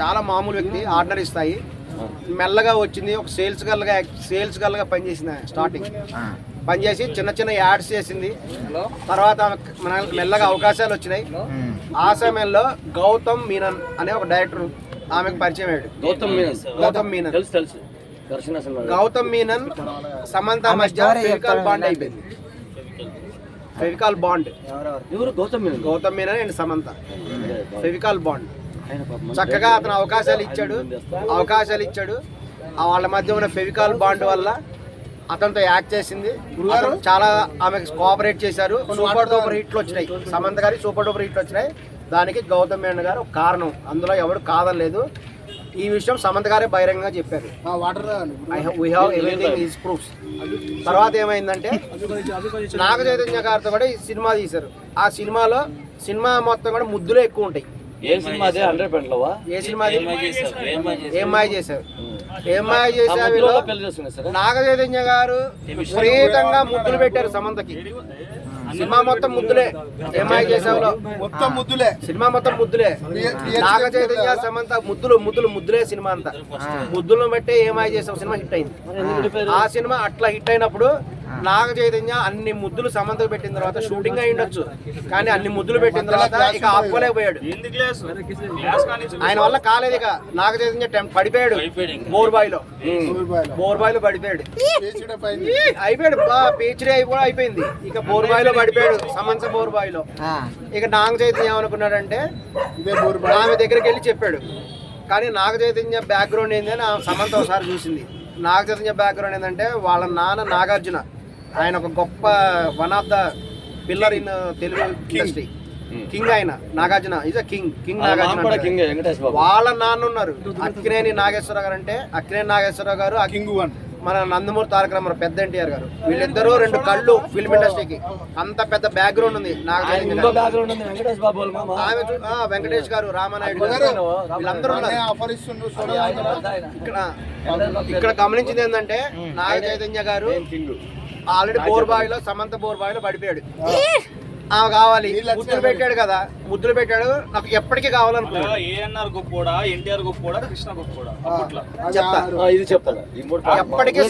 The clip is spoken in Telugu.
చాలా మామూలు వ్యక్తి ఆర్డర్ ఇస్తాయి మెల్లగా వచ్చింది ఒక సేల్స్ గల్గా సేల్స్ గల్గా పనిచేసింది స్టార్టింగ్ పనిచేసి చిన్న చిన్న యాడ్స్ చేసింది. తర్వాత ఆమె మన మెల్లగా అవకాశాలు వచ్చినాయి. ఆ సమయంలో గౌతమ్ మీనన్ అనే ఒక డైరెక్టర్ ఆమెకు పరిచయం అయ్యాడు. గౌతమ్ మీనన్. గౌతమ్ మీనన్. తెలుసు తెలుసు. దర్శన సినిమా. గౌతమ్ మీనన్ సమంత మధ్య ఫెవికాల్ బాండ్ అయిపోయింది. ఫెవికాల్ బాండ్. ఎవరు? గౌతమ్ మీనన్. గౌతమ్ మీనన్ అండ్ సమంత. ఫెవికాల్ బాండ్. చక్కగా అతను అవకాశాలు ఇచ్చాడు. అవకాశాలు ఇచ్చాడు. ఆ వాళ్ళ మధ్య ఉన్న ఫెవికాల్ బాండ్ వల్ల అతనితో యాక్ట్ చేసింది. అతను చాలా ఆమెకు కోఆపరేట్ చేశారు. సూపర్ డూపర్ హిట్లు వచ్చినాయి. సమంత గారి సూపర్ డూపర్ హిట్లు వచ్చినాయి. దానికి గౌతమ్ మేనన్ గారు ఒక కారణం. అందులో ఎవరు కాదనలేదు ఈ విషయం సమంత గారే బహిరంగంగా చెప్పారు. We have everything is proofs తర్వాత ఏమైందంటే నాగ చైతన్య గారితో కూడా ఈ సినిమా తీశారు. ఆ సినిమాలో సినిమా మొత్తం కూడా ముద్దులే ఎక్కువ ఉంటాయి. ఏం సినిమా అదే? హండ్రెడ్ పెంట్లవా ఏ సినిమాది ఏమాయి చేశారు? ఏమాయి చేశారు? పెళ్ళి చేసుకున్నా సరే. నాగ చైతన్య గారు విపరీతంగా ముద్దులు పెట్టారు సమంతకి. సినిమా మొత్తం ముద్దులే. ఏమాయి చేసావులో మొత్తం ముద్దులే. సినిమా మొత్తం ముద్దులే. నాగ చైతన్య సమంత ముద్దులు ముద్దులు ముద్దులే సినిమా అంతా. ముద్దులను బట్టే ఏమాయి చేసావు సినిమా హిట్ అయింది. ఆ సినిమా అట్లా హిట్ అయినప్పుడు నాగ చైతన్య అన్ని ముద్దులు సమంతకు పెట్టిన తర్వాత షూటింగ్ అయి ఉండొచ్చు. కానీ అన్ని ముద్దులు పెట్టిన తర్వాత ఇక ఆపుకోలేకపోయాడు. ఆయన వల్ల కాలేదు ఇక. నాగ చైతన్య పడిపోయాడు. బోర్బాయిలో. బోర్బాయిలో? పడిపోయాడు. అయిపోయాడు. పీచరీ అయిపోయి అయిపోయింది. ఇక బోర్బాయిలో పడిపోయాడు. సమంత బోర్బాయిలో. ఇక నాగ చైతన్య ఏమనుకున్నాడంటే ఆమె దగ్గరికి వెళ్ళి చెప్పాడు. కానీ నాగ చైతన్య బ్యాక్గ్రౌండ్ ఏంటని ఆ సమంత ఒకసారి చూసింది. నాగ చైతన్య బ్యాక్గ్రౌండ్ ఏంటంటే వాళ్ళ నాన్న నాగార్జున. ఆయన ఒక గొప్ప one of the pillar in Telugu industry king ఆయన Nagarjuna is a king king Nagarjuna వాళ్ళ నాన్న ఉన్నారు అక్కినేని నాగేశ్వరరావు గారు అంటే అక్కినేని నాగేశ్వరరావు గారు కింగ్ వన్ మన నందమూరి తారక రామారావు పెద్ద ఎన్టీఆర్ గారు. వీళ్ళిద్దరూ రెండు కళ్ళు ఫిల్మ్ ఇండస్ట్రీకి అంత పెద్ద బ్యాక్గ్రౌండ్ ఉంది వెంకటేష్ గారు రామానాయుడు గారు. వీళ్ళందరూ ఇక్కడ ఇక్కడ గమనించింది ఏంటంటే నాగ చైతన్య గారు ఆల్రెడీ బోర్బాయ్లో సమంత బోర్బాయ్లో పడిపోయాడు. ఆమె కావాలి. ముద్దులు పెట్టాడు కదా ముద్దులు పెట్టాడు. నాకు ఎప్పటికీ కావాలనుకున్నాడు ఏఎన్ఆర్ గొప్పోడా ఎన్టీఆర్ గొప్పోడా కృష్ణ గొప్పోడా చెప్తా. ఎప్పటికీ